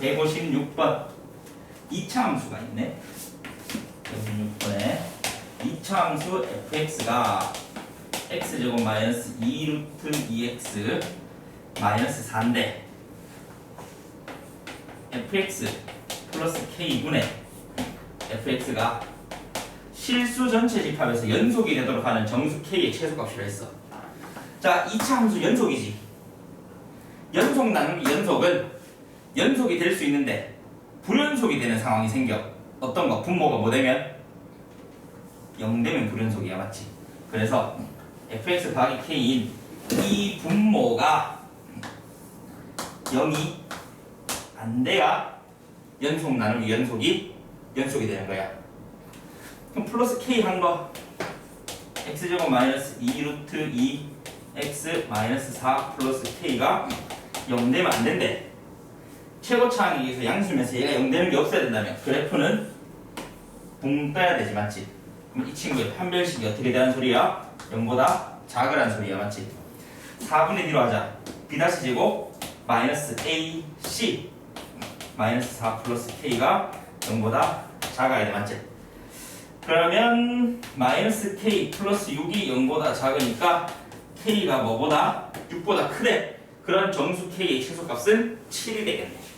156번 2차 함수가 있네. 156번에 2차 함수 fx가 x제곱 마이너스 2루트 2x 마이너스 4인데 fx 플러스 k분의 fx가 실수 전체 집합에서 연속이 되도록 하는 정수 k의 최소값이라 했어. 자 2차 함수 연속이지. 연속 나누기 연속은 연속이 될 수 있는데 불연속이 되는 상황이 생겨. 어떤 거? 분모가 뭐 되면? 0 되면 불연속이야 맞지? 그래서 fx 더하기 k인 이 분모가 0이 안 돼야 연속 나누기 연속이 연속이 되는 거야. 그럼 플러스 k 한 거. x제곱 마이너스 2 루트 2 x 마이너스 4 플러스 k가 0 되면 안 된대 최고차항에 의해서 양수면서 얘가 0 되는 게 없어야 된다면 그래프는 붕 떠야 되지 맞지? 그럼 이 친구의 판별식이 어떻게 되는 소리야? 0보다 작으란 소리야 맞지? 4분의 1로 하자 b 다시 제곱 마이너스 a c 마이너스 4 플러스 k가 0보다 작아야 돼 맞지? 그러면 마이너스 k 플러스 6이 0보다 작으니까 k가 뭐보다 6보다 크대 그런 정수 k의 최소값은 7이 되겠네